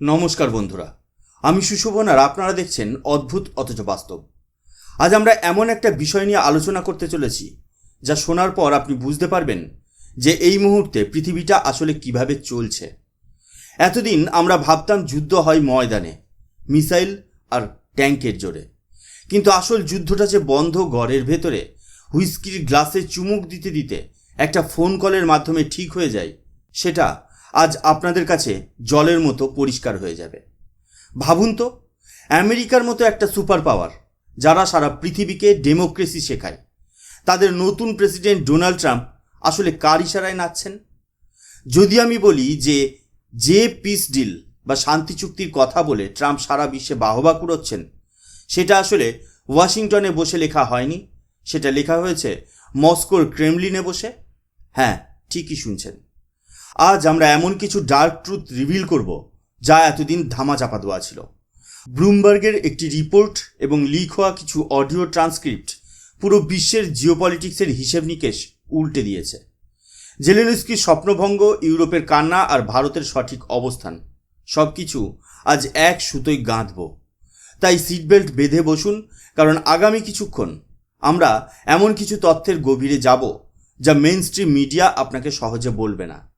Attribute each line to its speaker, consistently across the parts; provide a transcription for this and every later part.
Speaker 1: নমস্কার বন্ধুরা। আমি সুশোভন আর আপনারা দেখছেন অদ্ভুত অথচ বাস্তব। আজ আমরা এমন একটা বিষয় নিয়ে আলোচনা করতে চলেছি, যা শোনার পর আপনি বুঝতে পারবেন যে এই মুহূর্তে পৃথিবীটা আসলে কীভাবে চলছে। এতদিন আমরা ভাবতাম যুদ্ধ হয় ময়দানে, মিসাইল আর ট্যাঙ্কের জোরে। কিন্তু আসল যুদ্ধটা যে বন্ধ ঘরের ভেতরে, হুইস্কির গ্লাসে চুমুক দিতে দিতে একটা ফোন কলের মাধ্যমে ঠিক হয়ে যায়, সেটা আজ আপনাদের কাছে জলের মতো পরিষ্কার হয়ে যাবে। ভাবুন তো, আমেরিকার মতো একটা সুপার পাওয়ার যারা সারা পৃথিবীকে ডেমোক্রেসি শেখায়, তাদের নতুন প্রেসিডেন্ট ডোনাল্ড ট্রাম্প আসলে কার ইশারায় নাচছেন? যদি আমি বলি যে যে পিস ডিল বা শান্তি চুক্তির কথা বলে ট্রাম্প সারা বিশ্বে বাহবা কুড়োচ্ছেন, সেটা আসলে ওয়াশিংটনে বসে লেখা হয়নি, সেটা লেখা হয়েছে মস্কোর ক্রেমলিনে বসে? হ্যাঁ ঠিকই শুনছেন। আজ আমরা এমন কিছু ডার্ক ট্রুথ রিভিল করব যা এতদিন ধামাচাপা দেওয়া ছিল। ব্লুমবার্গের একটি রিপোর্ট এবং লিক হওয়া কিছু অডিও ট্রান্সক্রিপ্ট পুরো বিশ্বের জিওপলিটিক্সের হিসেব নিকেশ উল্টে দিয়েছে। জেলেনস্কির স্বপ্নভঙ্গ, ইউরোপের কান্না আর ভারতের সঠিক অবস্থান। সব কিছু আজ এক সুতোয় গাঁথব তাই সিট বেল্ট বেঁধে বসুন, কারণ আগামী কিছুক্ষণ আমরা এমন কিছু তথ্যের গভীরে যাব যা মেন স্ট্রিম মিডিয়া আপনাকে সহজে বলবে না।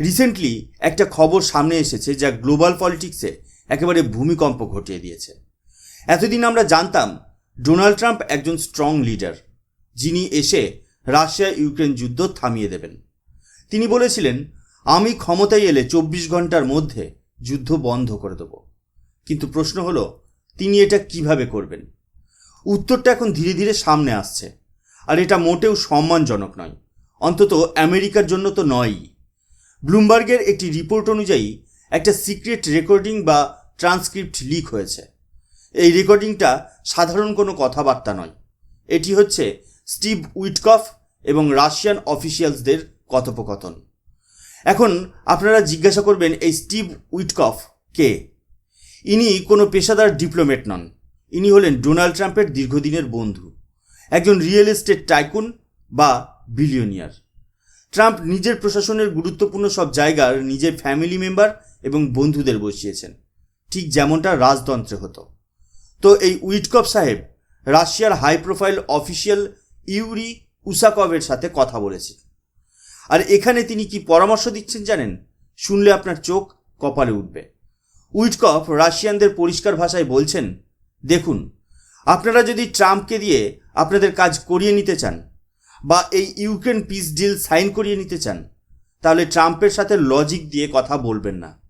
Speaker 1: রিসেন্টলি একটা খবর সামনে এসেছে যা গ্লোবাল পলিটিক্সে একেবারে ভূমিকম্প ঘটিয়ে দিয়েছে। এতদিন আমরা জানতাম ডোনাল্ড ট্রাম্প একজন স্ট্রং লিডার যিনি এসে রাশিয়া ইউক্রেন যুদ্ধ থামিয়ে দেবেন। তিনি বলেছিলেন, আমি ক্ষমতায় এলে চব্বিশ ঘণ্টার মধ্যে যুদ্ধ বন্ধ করে দেব। কিন্তু প্রশ্ন হলো, তিনি এটা কীভাবে করবেন? উত্তরটা এখন ধীরে ধীরে সামনে আসছে। আর এটা মোটেও সম্মানজনক নয়। অন্তত আমেরিকার জন্য তো নয়ই। ব্লুমবার্গের একটি রিপোর্ট অনুযায়ী একটা সিক্রেট রেকর্ডিং বা ট্রান্সক্রিপ্ট লিক হয়েছে। এই রেকর্ডিংটা সাধারণ কোনো কথাবার্তা নয়। এটি হচ্ছে স্টিভ উইটকফ এবং রাশিয়ান অফিসিয়ালসদের কথোপকথন। এখন আপনারা জিজ্ঞাসা করবেন, এই স্টিভ উইটকফ কে? ইনি কোনো পেশাদার ডিপ্লোমেট নন। ইনি হলেন ডোনাল্ড ট্রাম্পের দীর্ঘদিনের বন্ধু। একজন রিয়েল এস্টেট টাইকুন বা বিলিয়নিয়ার। ট্রাম্প নিজের প্রশাসনের গুরুত্বপূর্ণ সব জায়গার নিজের ফ্যামিলি মেম্বার এবং বন্ধুদের বসিয়েছেন। ঠিক যেমনটা রাজতন্ত্রে হতো। তো এই উইটকপ সাহেব রাশিয়ার হাই প্রোফাইল অফিসিয়াল ইউরি উসাকভের সাথে কথা বলেছেন। আর এখানে তিনি কি পরামর্শ দিচ্ছেন জানেন? শুনলে আপনার চোখ কপালে উঠবে। উইটকফ রাশিয়ানদের পরিষ্কার ভাষায় বলছেন, দেখুন, আপনারা যদি ট্রাম্পকে দিয়ে আপনাদের কাজ করিয়ে নিতে চান বা এই ইউক্রেন পিস ডিল সাইন করিয়ে নিতে চান, তাহলে ট্রাম্পের সাথে লজিক দিয়ে কথা বলবেন না।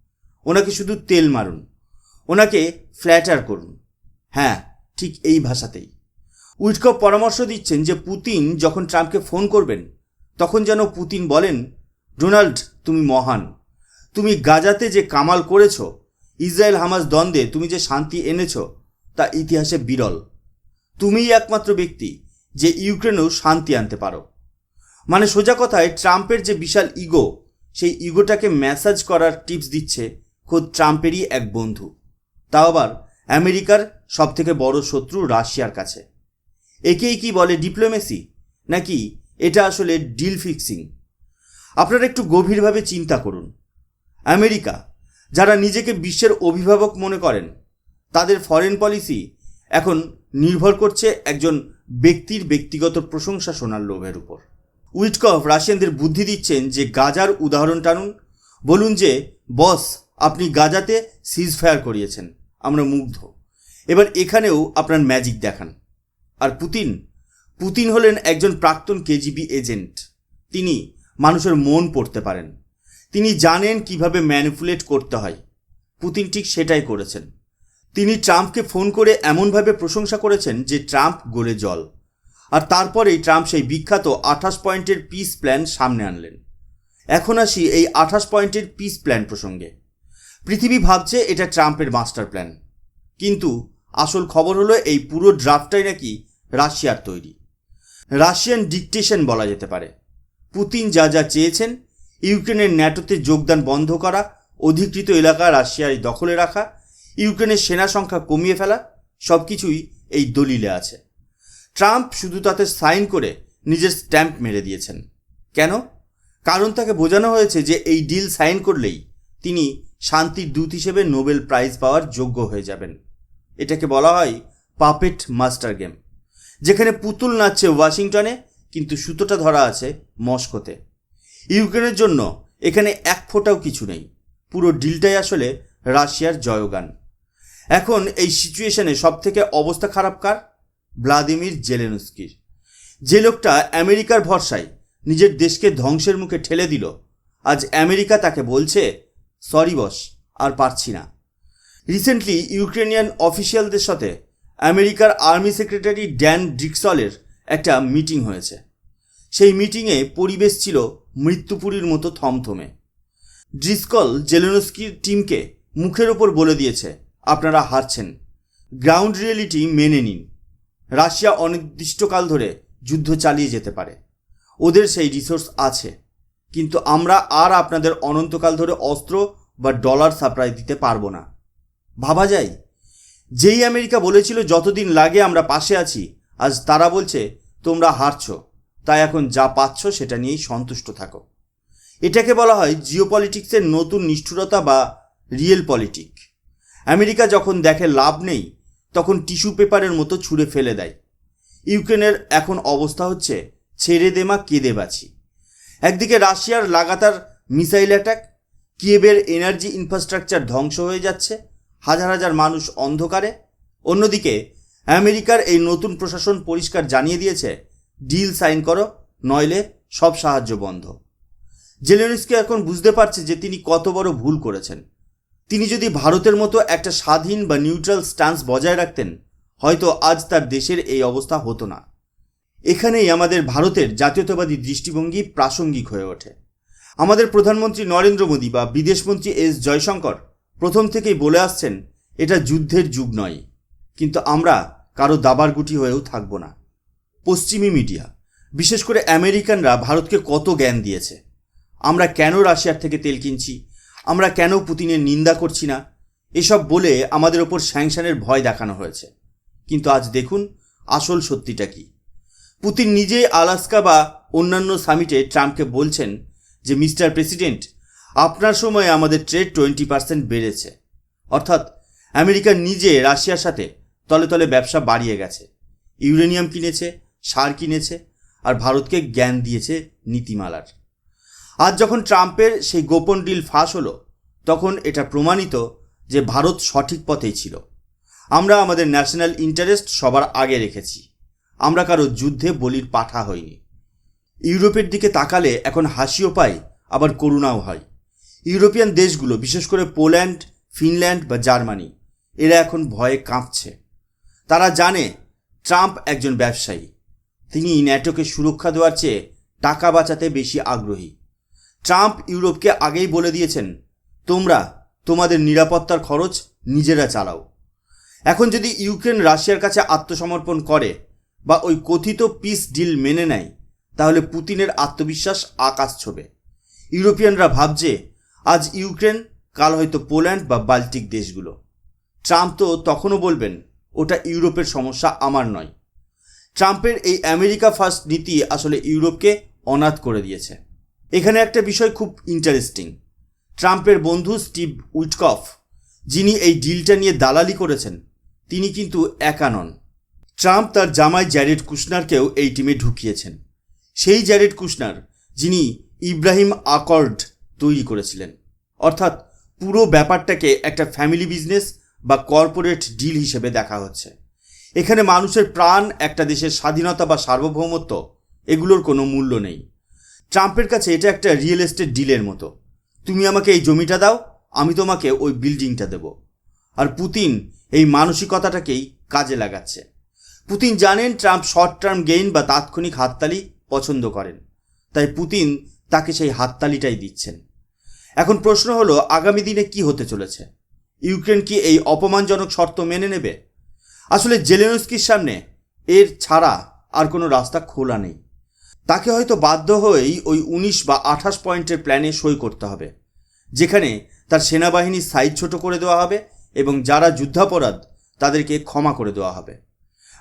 Speaker 1: ওনাকে শুধু তেল মারুন, ওনাকে ফ্ল্যাটার করুন। হ্যাঁ ঠিক এই ভাষাতেই। উইটকপ পরামর্শ দিচ্ছেন যে পুতিন যখন ট্রাম্পকে ফোন করবেন, তখন যেন পুতিন বলেন, ডোনাল্ড, তুমি মহান। তুমি গাজাতে যে কামাল করেছ, ইসরায়েল হামাস দ্বন্দ্বে তুমি যে শান্তি এনেছ, তা ইতিহাসে বিরল। তুমিই একমাত্র ব্যক্তি যে ইউক্রেনেও শান্তি আনতে পারো। মানে সোজা কথায়, ট্রাম্পের যে বিশাল ইগো, সেই ইগোটাকে ম্যাসাজ করার টিপস দিচ্ছে খোদ ট্রাম্পেরই এক বন্ধু। তাও আবার আমেরিকার সবথেকে বড় শত্রু রাশিয়ার কাছে। একেই কি বলে ডিপ্লোমেসি? নাকি এটা আসলে ডিল ফিক্সিং? আপনারা একটু গভীরভাবে চিন্তা করুন। আমেরিকা, যারা নিজেকে বিশ্বের অভিভাবক মনে করেন, তাদের ফরেন পলিসি এখন নির্ভর করছে একজন ব্যক্তির ব্যক্তিগত প্রশংসা শোনার লোভের উপর। উইটকফ রাশিয়ানদের বুদ্ধি দিচ্ছেন যে গাজার উদাহরণ টানুন। বলুন যে, বস, আপনি গাজাতে সিজ ফায়ার করিয়েছেন। আমরা মুগ্ধ। এবার এখানেও আপনার ম্যাজিক দেখান। আর পুতিন পুতিন হলেন একজন প্রাক্তন কেজিবি এজেন্ট। তিনি মানুষের মন পড়তে পারেন। তিনি জানেন কীভাবে ম্যানিপুলেট করতে হয়। পুতিন ঠিক সেটাই করেছেন। তিনি ট্রাম্পকে ফোন করে এমনভাবে প্রশংসা করেছেন যে ট্রাম্প গলে জল। আর তারপরেই ট্রাম্প সেই বিখ্যাত আঠাশ পয়েন্টের পিস প্ল্যান সামনে আনলেন। এখন আসি এই আঠাশ পয়েন্টের পিস প্ল্যান প্রসঙ্গে। পৃথিবী ভাবছে এটা ট্রাম্পের মাস্টার প্ল্যান। কিন্তু আসল খবর হলো এই পুরো ড্রাফটটাই নাকি রাশিয়ার তৈরি। রাশিয়ান ডিকটেশন বলা যেতে পারে। পুতিন যা যা চেয়েছেন, ইউক্রেনের ন্যাটোতে যোগদান বন্ধ করা, অধিকৃত এলাকা রাশিয়ায় দখলে রাখা ইউক্রেনের সেনা সংখ্যা কমিয়ে ফেলা সব কিছুই এই দলিলে আছে। ট্রাম্প শুধু তাতে সাইন করে নিজের স্ট্যাম্প মেরে দিয়েছেন। কেন? কারণ তাকে বোঝানো হয়েছে যে এই ডিল সাইন করলেই তিনি শান্তির দূত হিসেবে নোবেল প্রাইজ পাওয়ার যোগ্য হয়ে যাবেন। এটাকে বলা হয় পাপেট মাস্টার গেম, যেখানে পুতুল নাচছে ওয়াশিংটনে, কিন্তু সুতোটা ধরা আছে মস্কোতে। ইউক্রেনের জন্য এখানে এক ফোঁটাও কিছু নেই। পুরো ডিলটাই আসলে রাশিয়ার জয়গান। এখন এই সিচুয়েশনে সব থেকে অবস্থা খারাপ কার? ভ্লাদিমির জেলেনস্কির। যে লোকটা আমেরিকার ভরসায় নিজের দেশকে ধ্বংসের মুখে ঠেলে দিল, আজ আমেরিকা তাকে বলছে, সরি বস, আর পারছি না। রিসেন্টলি ইউক্রেনিয়ান অফিসিয়ালদের সাথে আমেরিকার আর্মি সেক্রেটারি ড্যান ডিক্সলের একটা মিটিং হয়েছে। সেই মিটিংয়ে পরিবেশ ছিল মৃত্যুপুরীর মতো থমথমে। ড্রিসকল জেলেনস্কির টিমকে মুখের ওপর বলে দিয়েছে আপনারা হারছেন। গ্রাউন্ড রিয়েলিটি মেনে নিন। রাশিয়া অনির্দিষ্টকাল ধরে যুদ্ধ চালিয়ে যেতে পারে। ওদের সেই রিসোর্স আছে। কিন্তু আমরা আর আপনাদের অনন্তকাল ধরে অস্ত্র বা ডলার সাপ্লাই দিতে পারব না। ভাবা যায়? যেই আমেরিকা বলেছিল, যতদিন লাগে আমরা পাশে আছি, আজ তারা বলছে, তোমরা হারছ। তাই এখন যা পাচ্ছ সেটা নিয়েই সন্তুষ্ট থাকো। এটাকে বলা হয় জিওপলিটিক্সের নতুন নিষ্ঠুরতা বা রিয়েল পলিটিক আমেরিকা যখন দেখে লাভ নেই, তখন টিস্যু পেপারের মতো ছুঁড়ে ফেলে দেয়। ইউক্রেনের এখন অবস্থা হচ্ছে ছেড়ে দেমা কেঁদে বাছি একদিকে রাশিয়ার লাগাতার মিসাইল অ্যাটাক কিয়েবের এনার্জি ইনফ্রাস্ট্রাকচার ধ্বংস হয়ে যাচ্ছে, হাজার হাজার মানুষ অন্ধকারে। অন্যদিকে, আমেরিকার এই নতুন প্রশাসন পরিষ্কার জানিয়ে দিয়েছে, ডিল সাইন করো, নইলে সব সাহায্য বন্ধ। জেলেনিসকে এখন বুঝতে পারছে যে তিনি কত বড় ভুল করেছেন। তিনি যদি ভারতের মতো একটা স্বাধীন বা নিউট্রাল স্ট্যান্স বজায় রাখতেন, হয়তো আজ তার দেশের এই অবস্থা হতো না। এখানেই আমাদের ভারতের জাতীয়তাবাদী দৃষ্টিভঙ্গি প্রাসঙ্গিক হয়ে ওঠে। আমাদের প্রধানমন্ত্রী নরেন্দ্র মোদী বা বিদেশমন্ত্রী এস জয়শঙ্কর প্রথম থেকেই বলে আসছেন, এটা যুদ্ধের যুগ নয়, কিন্তু আমরা কারও দাবার গুটি হয়েও থাকব না। পশ্চিমী মিডিয়া, বিশেষ করে আমেরিকানরা ভারতকে কত জ্ঞান দিয়েছে। আমরা কেন রাশিয়ার থেকে তেল কিনছি? আমরা কেন পুতিনের নিন্দা করছি না? এসব বলে আমাদের ওপর স্যাংশনের ভয় দেখানো হয়েছে। কিন্তু আজ দেখুন আসল সত্যিটা কি। পুতিন নিজেই আলাস্কা বা অন্যান্য সামিটে ট্রাম্পকে বলছেন যে, মিস্টার প্রেসিডেন্ট, আপনার সময়ে আমাদের ট্রেড টোয়েন্টি পার্সেন্ট বেড়েছে। অর্থাৎ আমেরিকা নিজে রাশিয়ার সাথে তলে তলে ব্যবসা বাড়িয়ে গেছে। ইউরেনিয়াম কিনেছে, সার কিনেছে আর ভারতকে জ্ঞান দিয়েছে নীতিমালার। আজ যখন ট্রাম্পের সেই গোপন ডিল ফাঁস হলো, তখন এটা প্রমাণিত যে ভারত সঠিক পথেই ছিল। আমরা আমাদের ন্যাশনাল ইন্টারেস্ট সবার আগে রেখেছি। আমরা কারও যুদ্ধে বলির পাঠা হইনি। ইউরোপের দিকে তাকালে এখন হাসিও পায় আবার করুণাও হয়। ইউরোপিয়ান দেশগুলো, বিশেষ করে পোল্যান্ড, ফিনল্যান্ড বা জার্মানি, এরা এখন ভয়ে কাঁপছে। তারা জানে ট্রাম্প একজন ব্যবসায়ী। তিনি ন্যাটোকে সুরক্ষা দেওয়ার চেয়ে টাকা বাঁচাতে বেশি আগ্রহী। ট্রাম্প ইউরোপকে আগেই বলে দিয়েছেন, তোমরা তোমাদের নিরাপত্তার খরচ নিজেরা চালাও। এখন যদি ইউক্রেন রাশিয়ার কাছে আত্মসমর্পণ করে বা ওই কথিত পিস ডিল মেনে নেয়, তাহলে পুতিনের আত্মবিশ্বাস আকাশ ছোবে। ইউরোপিয়ানরা ভাবছে, আজ ইউক্রেন, কাল হয়তো পোল্যান্ড বা বাল্টিক দেশগুলো। ট্রাম্প তো তখনও বলবেন, ওটা ইউরোপের সমস্যা, আমার নয়। ট্রাম্পের এই আমেরিকা ফার্স্ট নীতি আসলে ইউরোপকে অনাথ করে দিয়েছে। এখানে একটা বিষয় খুব ইন্টারেস্টিং ট্রাম্পের বন্ধু স্টিভ উইটকফ, যিনি এই ডিলটা নিয়ে দালালি করেছেন, তিনি কিন্তু একা নন। ট্রাম্প তার জামাই জ্যারেড কুশনারকেও এই টিমে ঢুকিয়েছেন। সেই জ্যারেড কুশনার, যিনি ইব্রাহিম আকর্ড তৈরি করেছিলেন। অর্থাৎ পুরো ব্যাপারটাকে একটা ফ্যামিলি বিজনেস বা কর্পোরেট ডিল হিসেবে দেখা হচ্ছে। এখানে মানুষের প্রাণ, একটা দেশের স্বাধীনতা বা সার্বভৌমত্ব, এগুলোর কোনো মূল্য নেই। ট্রাম্পের কাছে এটা একটা রিয়েল এস্টেট ডিলের মতো। তুমি আমাকে এই জমিটা দাও, আমি তোমাকে ওই বিল্ডিংটা দেব। আর পুতিন এই মানসিকতাটাকেই কাজে লাগাচ্ছে। পুতিন জানেন ট্রাম্প শর্ট টার্ম গেইন বা তাৎক্ষণিক হাততালি পছন্দ করেন। তাই পুতিন তাকে সেই হাততালিটাই দিচ্ছেন। এখন প্রশ্ন হলো, আগামী দিনে কি হতে চলেছে? ইউক্রেন কি এই অপমানজনক শর্ত মেনে নেবে? আসলে জেলেনস্কির সামনে এর ছাড়া আর কোনো রাস্তা খোলা নেই। তাকে হয়তো বাধ্য হয়েই ওই উনিশ বা আঠাশ পয়েন্টের প্ল্যানে সই করতে হবে, যেখানে তার সেনাবাহিনীর সাইজ ছোট করে দেওয়া হবে এবং যারা যুদ্ধাপরাধ তাদেরকে ক্ষমা করে দেওয়া হবে।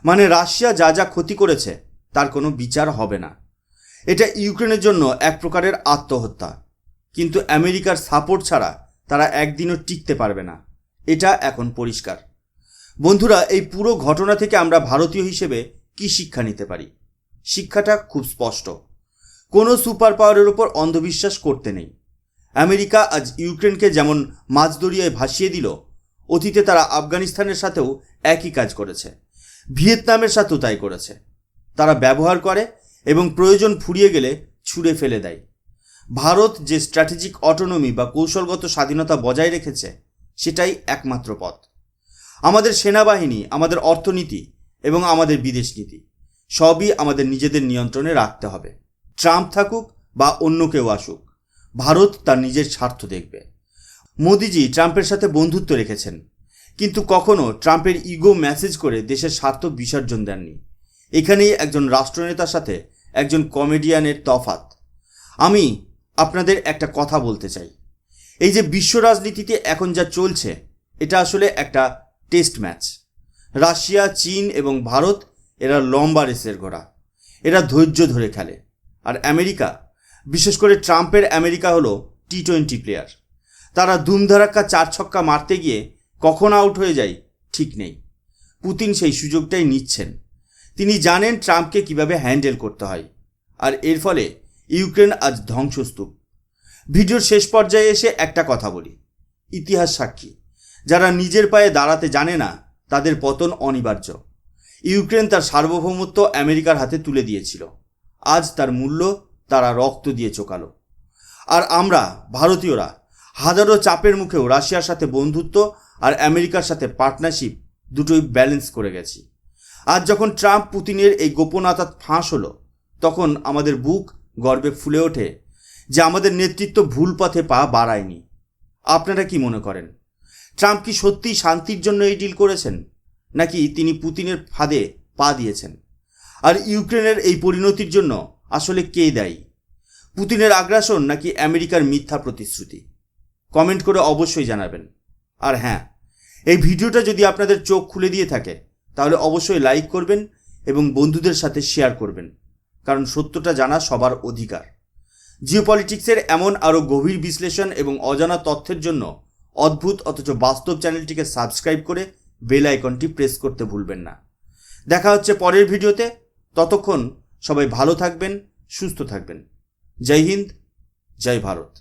Speaker 1: মানে রাশিয়া যা যা ক্ষতি করেছে, তার কোনো বিচার হবে না। এটা ইউক্রেনের জন্য এক প্রকারের আত্মহত্যা। কিন্তু আমেরিকার সাপোর্ট ছাড়া তারা একদিনও টিকতে পারবে না। এটা এখন পরিষ্কার। বন্ধুরা, এই পুরো ঘটনা থেকে আমরা ভারতীয় হিসেবে কি শিক্ষা নিতে পারি? শিক্ষাটা খুব স্পষ্ট। কোনো সুপার পাওয়ারের ওপর অন্ধবিশ্বাস করতে নেই। আমেরিকা আজ ইউক্রেনকে যেমন মাছ দরিয়ায় ভাসিয়ে দিল, অতীতে তারা আফগানিস্তানের সাথেও একই কাজ করেছে। ভিয়েতনামের সাথেও তাই করেছে। তারা ব্যবহার করে এবং প্রয়োজন ফুরিয়ে গেলে ছুঁড়ে ফেলে দেয়। ভারত যে স্ট্র্যাটেজিক অটোনমি বা কৌশলগত স্বাধীনতা বজায় রেখেছে, সেটাই একমাত্র পথ। আমাদের সেনাবাহিনী, আমাদের অর্থনীতি এবং আমাদের বিদেশ নীতি। সবই আমাদের নিজেদের নিয়ন্ত্রণে রাখতে হবে। ট্রাম্প থাকুক বা অন্য কেউ আসুক, ভারত তার নিজের স্বার্থ দেখবে। মোদিজি ট্রাম্পের সাথে বন্ধুত্ব রেখেছেন, কিন্তু কখনো ট্রাম্পের ইগো মেসেজ করে দেশের স্বার্থ বিসর্জন দেননি। এখানেই একজন রাষ্ট্রনেতার সাথে একজন কমেডিয়ানের তফাত আমি আপনাদের একটা কথা বলতে চাই। এই যে বিশ্ব রাজনীতিতে এখন যা চলছে, এটা আসলে একটা টেস্ট ম্যাচ। রাশিয়া, চীন এবং ভারত এরা লম্বা রেসের ঘোড়া। এরা ধৈর্য ধরে খেলে। আর আমেরিকা, বিশেষ করে ট্রাম্পের আমেরিকা হলো টি টোয়েন্টি প্লেয়ার তারা ধুমধারাক্কা চার ছক্কা মারতে গিয়ে কখন আউট হয়ে যায় ঠিক নেই। পুতিন সেই সুযোগটাই নিচ্ছেন। তিনি জানেন ট্রাম্পকে কীভাবে হ্যান্ডেল করতে হয়। আর এর ফলে ইউক্রেন আজ ধ্বংসস্তূপ। ভিডিওর শেষ পর্যায়ে এসে একটা কথা বলি। ইতিহাস সাক্ষী। যারা নিজের পায়ে দাঁড়াতে জানে না, তাদের পতন অনিবার্য। ইউক্রেন তার সার্বভৌমত্ব আমেরিকার হাতে তুলে দিয়েছিল। আজ তার মূল্য তারা রক্ত দিয়ে চোকালো। আর আমরা, ভারতীয়রা, হাজারো চাপের মুখেও রাশিয়ার সাথে বন্ধুত্ব আর আমেরিকার সাথে পার্টনারশিপ দুটোই ব্যালেন্স করে গেছি। আজ যখন ট্রাম্প পুতিনের এই গোপনতা ফাঁস হলো, তখন আমাদের বুক গর্বে ফুলে ওঠে যে আমাদের নেতৃত্ব ভুল পথে পা বাড়ায়নি। আপনারা কি মনে করেন, ট্রাম্প কি সত্যিই শান্তির জন্য এই ডিল করেছেন? নাকি তিনি পুতিনের ফাঁদে পা দিয়েছেন? আর ইউক্রেনের এই পরিণতির জন্য আসলে কে দায়ী? পুতিনের আগ্রাসন নাকি আমেরিকার মিথ্যা প্রতিশ্রুতি? কমেন্ট করে অবশ্যই জানাবেন। আর হ্যাঁ এই ভিডিওটা যদি আপনাদের চোখ খুলে দিয়ে থাকে, তাহলে অবশ্যই লাইক করবেন এবং বন্ধুদের সাথে শেয়ার করবেন, কারণ সত্যটা জানা সবার অধিকার। জিওপলিটিক্সের এমন আরও গভীর বিশ্লেষণ এবং অজানা তথ্যের জন্য অদ্ভুত অথচ বাস্তব চ্যানেলটিকে সাবস্ক্রাইব করে বেল আইকনটি প্রেস করতে ভুলবেন না। দেখা হচ্ছে পরের ভিডিওতে। ততক্ষণ সবাই ভালো থাকবেন, সুস্থ থাকবেন। জয় হিন্দ, জয় ভারত।